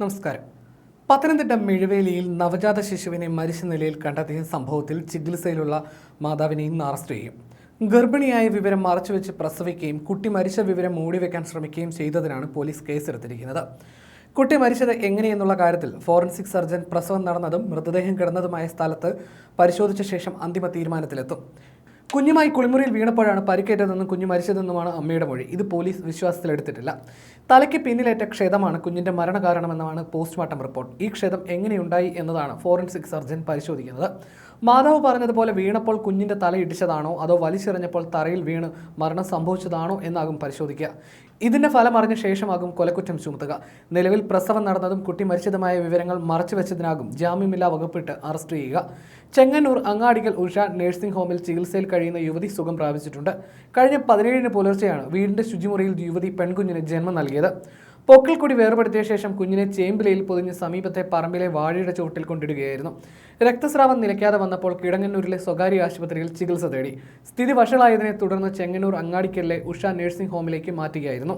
നമസ്കാരം. പത്തനംതിട്ട മിഴുവേലിയിൽ നവജാത ശിശുവിനെ മരിച്ച നിലയിൽ കണ്ടെത്തിയ സംഭവത്തിൽ ചികിത്സയിലുള്ള മാതാവിനെ ഇന്ന് അറസ്റ്റ് ചെയ്യും. ഗർഭിണിയായ വിവരം മറച്ചുവെച്ച് പ്രസവിക്കുകയും കുട്ടി മരിച്ച വിവരം മൂടിവെക്കാൻ ശ്രമിക്കുകയും ചെയ്തതിനാണ് പോലീസ് കേസെടുത്തിരിക്കുന്നത്. കുട്ടി മരിച്ചത് എങ്ങനെയെന്നുള്ള കാര്യത്തിൽ ഫോറൻസിക് സർജൻ പ്രസവം നടന്നതും മൃതദേഹം കിടന്നതുമായ സ്ഥലത്ത് പരിശോധിച്ച ശേഷം അന്തിമ തീരുമാനത്തിലെത്തും. കുഞ്ഞുമായി കുളിമുറിയിൽ വീണപ്പോഴാണ് പരിക്കേറ്റതെന്നും കുഞ്ഞു മരിച്ചതെന്നുമാണ് അമ്മയുടെ മൊഴി. ഇത് പോലീസ് വിശ്വാസത്തിലെടുത്തിട്ടില്ല. തലയ്ക്ക് പിന്നിലേറ്റ ക്ഷതമാണ് കുഞ്ഞിന്റെ മരണകാരണമെന്നാണ് പോസ്റ്റ്മോർട്ടം റിപ്പോർട്ട്. ഈ ക്ഷതം എങ്ങനെയുണ്ടായി എന്നതാണ് ഫോറൻസിക് സർജൻ പരിശോധിക്കുന്നത്. മാതാവ് പറഞ്ഞതുപോലെ വീണപ്പോൾ കുഞ്ഞിന്റെ തല ഇടിച്ചതാണോ? അതോ വലിച്ചെറിഞ്ഞപ്പോൾ തറയിൽ വീണ് മരണം സംഭവിച്ചതാണോ എന്നാകും പരിശോധിക്കുക. ഇതിന്റെ ഫലം അറിഞ്ഞ ശേഷമാകും കൊലക്കുറ്റം ചുമത്തുക. നിലവിൽ പ്രസവം നടന്നതും കുട്ടി മരിച്ചതുമായ വിവരങ്ങൾ മറച്ചുവെച്ചതിനാകും ജാമ്യമില്ലാ വകുപ്പിട്ട് അറസ്റ്റ് ചെയ്യുക. ചെങ്ങന്നൂർ അങ്ങാടികൾ ഉഷ നഴ്സിംഗ് ഹോമിൽ ചികിത്സയിൽ കഴിയുന്ന യുവതി സുഖം പ്രാപിച്ചിട്ടുണ്ട്. കഴിഞ്ഞ പതിനേഴിന് പുലർച്ചെയാണ് വീടിന്റെ ശുചിമുറിയിൽ യുവതി പെൺകുഞ്ഞിന് ജന്മം നൽകിയത്. പൊക്കിൾ കൂടി വേർപെടുത്തിയ ശേഷം കുഞ്ഞിനെ ചേമ്പിലയിൽ പൊതിഞ്ഞ് സമീപത്തെ പറമ്പിലെ വാഴയുടെ ചുവട്ടിൽ കൊണ്ടിടുകയായിരുന്നു. രക്തസ്രാവം നിലയ്ക്കാതെ വന്നപ്പോൾ കിടങ്ങന്നൂരിലെ സ്വകാര്യ ആശുപത്രിയിൽ ചികിത്സ തേടി. സ്ഥിതി വഷളായതിനെ തുടർന്ന് ചെങ്ങന്നൂർ അങ്ങാടിക്കലിലെ ഉഷ നഴ്സിംഗ് ഹോമിലേക്ക് മാറ്റുകയായിരുന്നു.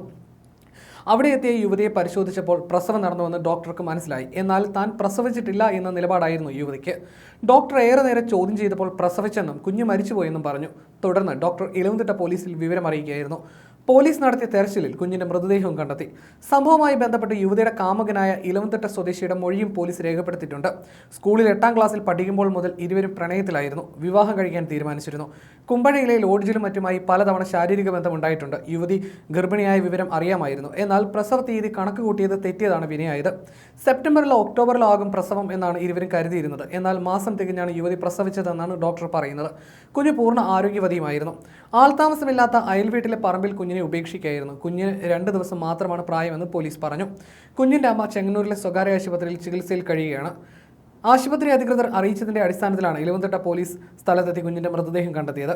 അവിടെ എത്തിയ യുവതിയെ പരിശോധിച്ചപ്പോൾ പ്രസവം നടന്നുവെന്ന് ഡോക്ടർക്ക് മനസ്സിലായി. എന്നാൽ താൻ പ്രസവിച്ചിട്ടില്ല എന്ന നിലപാടായിരുന്നു യുവതിക്ക്. ഡോക്ടർ ഏറെ നേരെ ചോദ്യം ചെയ്തപ്പോൾ പ്രസവിച്ചെന്നും കുഞ്ഞ് മരിച്ചുപോയെന്നും പറഞ്ഞു. തുടർന്ന് ഡോക്ടർ ഇലവുംതിട്ട പോലീസിൽ വിവരം അറിയിക്കുകയായിരുന്നു പോലീസ് നടത്തിയ തെരച്ചിലിൽ കുഞ്ഞിന്റെ മൃതദേഹവും കണ്ടെത്തി. സംഭവവുമായി ബന്ധപ്പെട്ട് യുവതിയുടെ കാമകനായ ഇലവന്തിട്ട സ്വദേശിയുടെ മൊഴിയും പോലീസ് രേഖപ്പെടുത്തിയിട്ടുണ്ട്. സ്കൂളിൽ എട്ടാം ക്ലാസ്സിൽ പഠിക്കുമ്പോൾ മുതൽ ഇരുവരും പ്രണയത്തിലായിരുന്നു. വിവാഹം കഴിക്കാൻ തീരുമാനിച്ചിരുന്നു. കുമ്പഴയിലെ ലോഡ്ജിലും മറ്റുമായി പലതവണ ശാരീരിക ബന്ധം ഉണ്ടായിട്ടുണ്ട് യുവതി ഗർഭിണിയായ വിവരം അറിയാമായിരുന്നു. എന്നാൽ പ്രസവ തീയതി കണക്ക് കൂട്ടിയത് തെറ്റിയതാണ് വിനയായത്. സെപ്റ്റംബറിലോ ഒക്ടോബറിലോ ആകും പ്രസവം എന്നാണ് ഇരുവരും കരുതിയിരുന്നത്. എന്നാൽ മാസം തികഞ്ഞാണ് യുവതി പ്രസവിച്ചതെന്നാണ് ഡോക്ടർ പറയുന്നത്. കുഞ്ഞ് പൂർണ ആരോഗ്യവതിയുമായിരുന്നു. ആൾതാമസമില്ലാത്ത അയൽവീട്ടിലെ പറമ്പിൽ കുഞ്ഞിനെ ഉപേക്ഷിക്കുകയായിരുന്നു. കുഞ്ഞിന് രണ്ട് ദിവസം മാത്രമാണ് പ്രായമെന്ന് പോലീസ് പറഞ്ഞു. കുഞ്ഞിന്റെ അമ്മ ചെങ്ങന്നൂരിലെ സ്വകാര്യ ആശുപത്രിയിൽ ചികിത്സയിൽ കഴിയുകയാണ്. ആശുപത്രി അധികൃതർ അറിയിച്ചതിന്റെ അടിസ്ഥാനത്തിലാണ് ഇലവന്തിട്ട പോലീസ് സ്ഥലത്തെത്തി കുഞ്ഞിന്റെ മൃതദേഹം കണ്ടെത്തിയത്.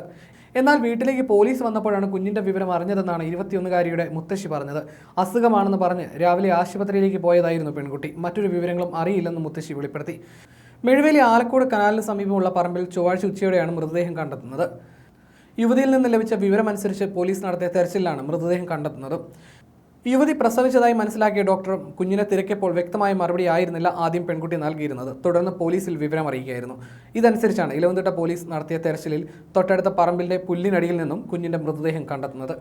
എന്നാൽ വീട്ടിലേക്ക് പോലീസ് വന്നപ്പോഴാണ് കുഞ്ഞിന്റെ വിവരം അറിഞ്ഞതെന്നാണ് ഇരുപത്തിയൊന്നുകാരിയുടെ മുത്തശ്ശി പറഞ്ഞത്. അസുഖമാണെന്ന് പറഞ്ഞ് രാവിലെ ആശുപത്രിയിലേക്ക് പോയതായിരുന്നു പെൺകുട്ടി. മറ്റൊരു വിവരങ്ങളും അറിയില്ലെന്ന് മുത്തശ്ശി വെളിപ്പെടുത്തി. മെഴുവേലി ആലക്കോട് കനാലിന് സമീപമുള്ള പറമ്പിൽ ചൊവ്വാഴ്ച ഉച്ചയോടെയാണ് മൃതദേഹം കണ്ടെത്തുന്നത്. യുവതിയിൽ നിന്ന് ലഭിച്ച വിവരമനുസരിച്ച് പോലീസ് നടത്തിയ തെരച്ചിലാണ് മൃതദേഹം കണ്ടെത്തുന്നത്. യുവതി പ്രസവിച്ചതായി മനസ്സിലാക്കിയ ഡോക്ടർ കുഞ്ഞിനെ തിരക്കിയപ്പോൾ വ്യക്തമായ മറുപടി ആയിരുന്നില്ല ആദ്യം പെൺകുട്ടി നൽകിയിരുന്നത്. തുടർന്ന് പോലീസിൽ വിവരം അറിയിക്കുകയായിരുന്നു. ഇതനുസരിച്ചാണ് ഇലവന്തിട്ട പോലീസ് നടത്തിയ തെരച്ചിലിൽ തൊട്ടടുത്ത പറമ്പിന്റെ പുല്ലിനടിയിൽ നിന്നും കുഞ്ഞിന്റെ മൃതദേഹം കണ്ടെത്തുന്നത്.